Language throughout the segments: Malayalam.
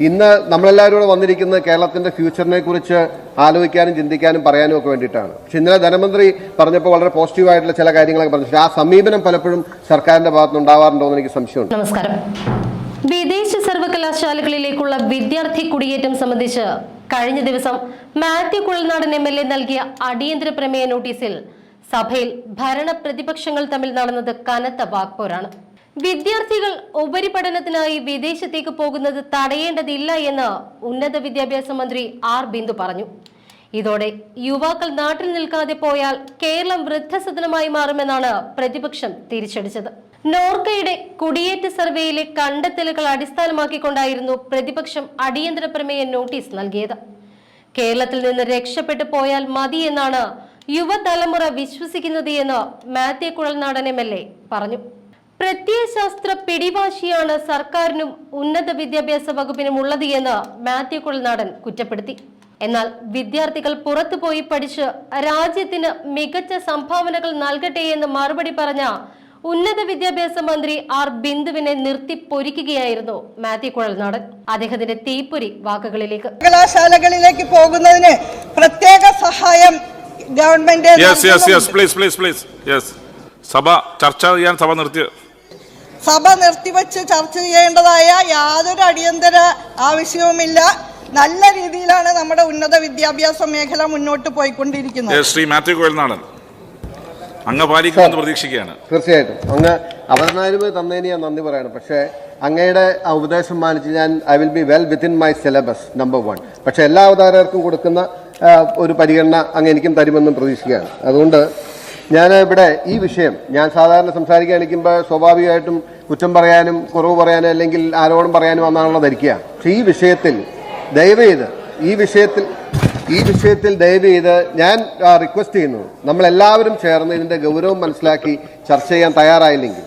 ഇന്ന് നമ്മളെല്ലാവരും കൂടെ വന്നിരിക്കുന്നത് കേരളത്തിന്റെ ഫ്യൂച്ചറിനെ കുറിച്ച് ആലോചിക്കാനും ചിന്തിക്കാനും പറയാനും ഒക്കെ വേണ്ടിയിട്ടാണ്. പക്ഷെ ഇന്നലെ ധനമന്ത്രി പറഞ്ഞപ്പോൾ വളരെ പോസിറ്റീവായിട്ടുള്ള ചില കാര്യങ്ങളൊക്കെ പറഞ്ഞു. ആ സമീപനം പലപ്പോഴും സർക്കാരിന്റെ ഭാഗത്തുനിന്ന് ഉണ്ടാവാറുണ്ടോ എന്ന് എനിക്ക് സംശയമുണ്ട്. നമസ്കാരം. വിദേശ സർവകലാശാലകളിലേക്കുള്ള വിദ്യാർത്ഥി കുടിയേറ്റം സംബന്ധിച്ച് കഴിഞ്ഞ ദിവസം Mathew Kuzhalnadan M L A നൽകിയ അടിയന്തര പ്രമേയ നോട്ടീസിൽ സഭയിൽ ഭരണ പ്രതിപക്ഷങ്ങൾ തമ്മിൽ നടന്നത് കനത്ത വാക്പോരാണ്. വിദ്യാർത്ഥികൾ ഉപരിപഠനത്തിനായി വിദേശത്തേക്ക് പോകുന്നത് തടയേണ്ടതില്ല എന്ന് ഉന്നത വിദ്യാഭ്യാസ മന്ത്രി ആർ ബിന്ദു പറഞ്ഞു. ഇതോടെ യുവാക്കൾ നാട്ടിൽ നിൽക്കാതെ പോയാൽ കേരളം വൃദ്ധസദനമായി മാറുമെന്നാണ് പ്രതിപക്ഷം തിരിച്ചടിച്ചത്. നോർക്കയുടെ കുടിയേറ്റ സർവേയിലെ കണ്ടെത്തലുകൾ അടിസ്ഥാനമാക്കിക്കൊണ്ടായിരുന്നു പ്രതിപക്ഷം അടിയന്തര പ്രമേയ നോട്ടീസ് നൽകിയത്. കേരളത്തിൽ നിന്ന് രക്ഷപ്പെട്ടു പോയാൽ മതി എന്നാണ് യുവതലമുറ വിശ്വസിക്കുന്നത് എന്ന് Mathew Kuzhalnadan M L A പറഞ്ഞു. പ്രത്യയശാസ്ത്ര പിടിവാശിയാണ് സർക്കാരിനും ഉന്നത വിദ്യാഭ്യാസ വകുപ്പിനും ഉള്ളത് എന്ന് മാത്യു കുഴൽനാടൻ കുറ്റപ്പെടുത്തി. എന്നാൽ വിദ്യാർത്ഥികൾ പുറത്തുപോയി പഠിച്ച് രാജ്യത്തിന് മികച്ച സംഭാവനകൾ നൽകട്ടെ എന്ന് മറുപടി പറഞ്ഞ ഉന്നത വിദ്യാഭ്യാസ മന്ത്രി ആർ ബിന്ദുവിനെ നിർത്തി പൊരിക്കുകയായിരുന്നു മാത്യു കുഴൽനാടൻ. അദ്ദേഹത്തിന്റെ തീപ്പൊരി വാക്കുകളിലേക്ക്. സർവകലാശാലകളിലേക്ക് പോകുന്നതിന് പ്രത്യേക സഹായം ഗവൺമെന്റ് സഭ ചർച്ച ചെയ്യാൻ സഭ നിർത്തി സഭ നിർത്തിവെച്ച് ചർച്ച ചെയ്യേണ്ടതായ യാതൊരു അടിയന്തര ആവശ്യവുമില്ല. നല്ല രീതിയിലാണ് നമ്മുടെ ഉന്നത വിദ്യാഭ്യാസ മേഖല മുന്നോട്ട് പോയിക്കൊണ്ടിരിക്കുന്നത്. ശ്രീ മാത്യു കോയൽനാടൻ അങ്ങ് പാലിക്കുമെന്ന് പ്രതീക്ഷിക്കുകയാണ്. തീർച്ചയായിട്ടും. അങ്ങ് അവതരണാനുമതി തന്നതിന് ഞാൻ നന്ദി പറയണം. പക്ഷേ അങ്ങയുടെ ആ ഉപദേശം മാനിച്ച് ഞാൻ I will be well within my syllabus number one പക്ഷേ എല്ലാ അവതാരകർക്കും കൊടുക്കുന്ന ഒരു പരിഗണന അങ്ങ് എനിക്കും തരുമെന്നും പ്രതീക്ഷിക്കുകയാണ്. അതുകൊണ്ട് ഞാൻ ഇവിടെ ഈ വിഷയം ഞാൻ സാധാരണ സംസാരിക്കാൻ നിൽക്കുമ്പോൾ സ്വാഭാവികമായിട്ടും കുറ്റം പറയാനും കുറവ് പറയാനും അല്ലെങ്കിൽ ആരോപണം പറയാനും എന്നാണല്ലോ ധരിക്കുക. പക്ഷേ ഈ വിഷയത്തിൽ ദയവ് ചെയ്ത് ഈ വിഷയത്തിൽ ഈ വിഷയത്തിൽ ദയവ് ചെയ്ത് ഞാൻ റിക്വസ്റ്റ് ചെയ്യുന്നു. നമ്മളെല്ലാവരും ചേർന്ന് ഇതിന്റെ ഗൗരവം മനസ്സിലാക്കി ചർച്ച ചെയ്യാൻ തയ്യാറായില്ലെങ്കിൽ.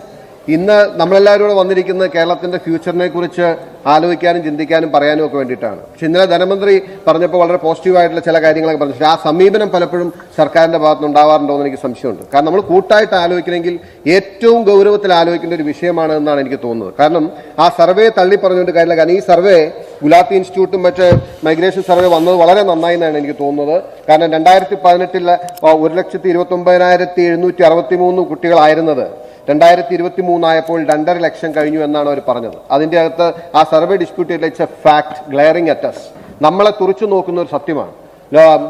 ഇന്ന് നമ്മളെല്ലാവരും കൂടെ വന്നിരിക്കുന്നത് കേരളത്തിന്റെ ഫ്യൂച്ചറിനെ കുറിച്ച് ആലോചിക്കാനും ചിന്തിക്കാനും പറയാനും ഒക്കെ വേണ്ടിയിട്ടാണ്. പക്ഷെ ഇന്നലെ ധനമന്ത്രി പറഞ്ഞപ്പോൾ വളരെ പോസിറ്റീവായിട്ടുള്ള ചില കാര്യങ്ങളൊക്കെ പറഞ്ഞു പക്ഷേ ആ സമീപനം പലപ്പോഴും സർക്കാരിന്റെ ഭാഗത്തുനിന്ന് ഉണ്ടാവാറുണ്ടോ എന്ന് എനിക്ക് സംശയമുണ്ട്. കാരണം നമ്മൾ കൂട്ടായിട്ട് ആലോചിക്കണമെങ്കിൽ ഏറ്റവും ഗൗരവത്തിൽ ആലോചിക്കേണ്ട ഒരു വിഷയമാണ് എന്നാണ് എനിക്ക് തോന്നുന്നത്. കാരണം ആ സർവേ തള്ളി പറഞ്ഞുകൊണ്ട് കാര്യമില്ല. കാരണം ഈ സർവേ ഗുലാത്തി ഇൻസ്റ്റിറ്റ്യൂട്ടും മറ്റ് മൈഗ്രേഷൻ സർവേ വന്നത് വളരെ നന്നായി എന്നാണ് എനിക്ക് തോന്നുന്നത്. കാരണം രണ്ടായിരത്തി പതിനെട്ടിൽ ഒരു ലക്ഷത്തി ഇരുപത്തി ഒമ്പതിനായിരത്തി എഴുന്നൂറ്റി അറുപത്തി മൂന്ന് കുട്ടികളായിരുന്നത്. രണ്ടായിരത്തി ഇരുപത്തി മൂന്നായപ്പോൾ രണ്ടര ലക്ഷം കഴിഞ്ഞു എന്നാണ് അവർ പറഞ്ഞത്. അതിന്റെ അകത്ത് ആ survey dispute it's a fact glaring at us നമ്മളെ തുറച്ചു നോക്കുന്ന ഒരു സത്യമാണ്.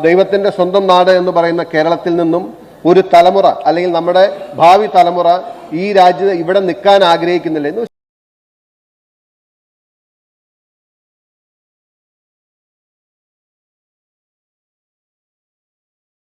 ദൈവത്തിന്റെ സ്വന്തം നാട് എന്ന് പറയുന്ന കേരളത്തിൽ നിന്നും ഒരു തലമുറ അല്ലെങ്കിൽ നമ്മുടെ ഭാവി തലമുറ ഈ രാജ്യത്ത് ഇവിടെ നിൽക്കാൻ ആഗ്രഹിക്കുന്നില്ല. എന്ന്